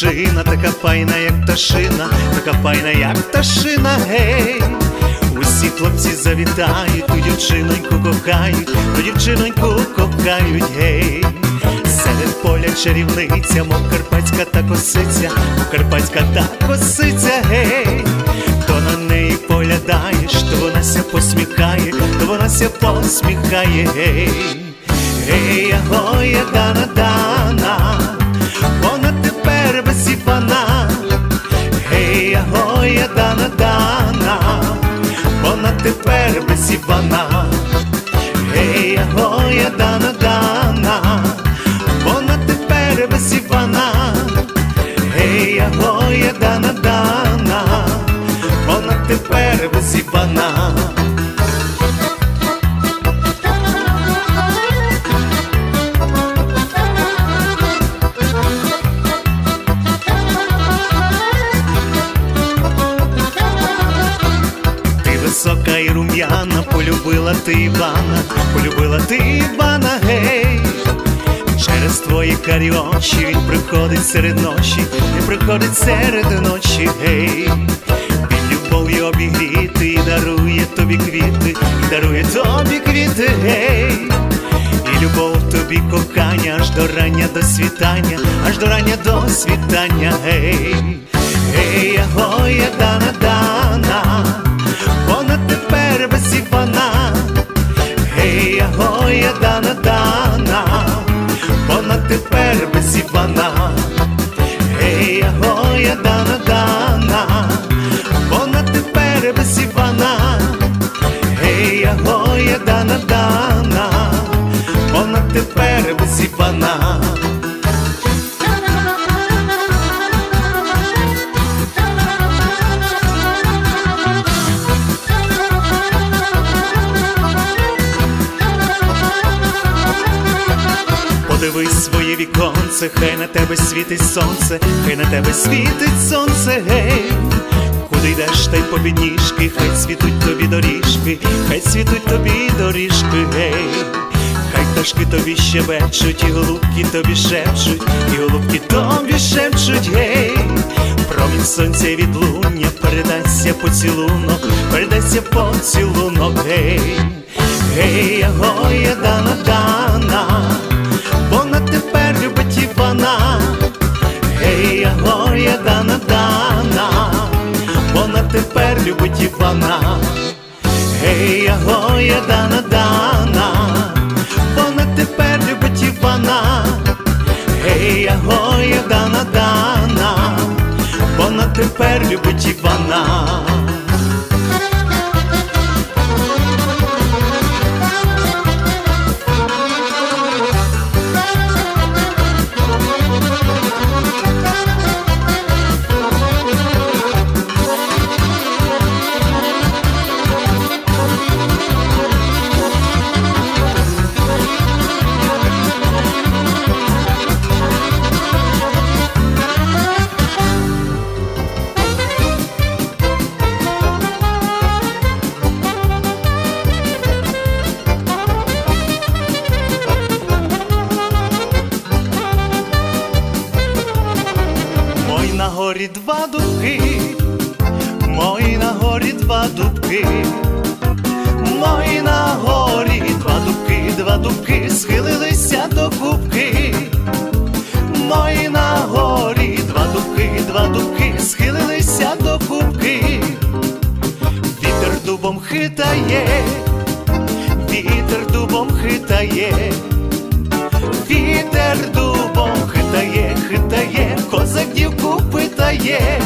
дівчина, така файна, як пташина, така файна, як пташина, гей. Усі хлопці завітають, ту дівчиноньку кохають, ту дівчиноньку кохають, гей. Серед поля чарівниця, мов карпатська та косиця, мов карпатська та косиця, гей. Хто на неї поглядаєш, то вона ся посміхає, то вона ся посміхає, гей. Гей, агоя, дана, дана, вона без Івана. Гей, агоя, дана, дана, вона тепер без Івана. Гей, агоя, дана, дана, і рум'яна, полюбила ти Івана, полюбила ти Івана, гей. Через твої карі очі він приходить серед ночі, він приходить серед ночі, гей. Він любов'ю обігріти і дарує тобі квіти, і дарує тобі квіти, гей. І любов тобі кохання аж до рання до світання, аж до рання до світання, гей. Гей, агоя, дана, дана, агоя, дана, дана, вона тепер безіпана. Подивись своє віконце, хай на тебе світить сонце, хай на тебе світить сонце, гей. Куди йдеш, та й по підніжки, хай світуть тобі доріжки, хай світуть тобі доріжки, гей. Хай пташки тобі щебечуть, і голубки тобі шепчуть, і голубки тобі шепчуть, гей. Промінь сонця від луння передасться поцілунок, передасться поцілунок. Гей, любить Івана. Гей, агоя, дана, дана, вона тепер любить Івана. Гей, агоя, дана, дана, вона тепер любить Івана. Горі два дубки, мої на горі два дубки, мої на горі два дубки, два дубки схилилися до кубки. Мої на горі два дубки, два дубки схилилися до кубки. Вітер дубом хитає, вітер дубом хитає. Вітер дубом хитає, козак дівку питає.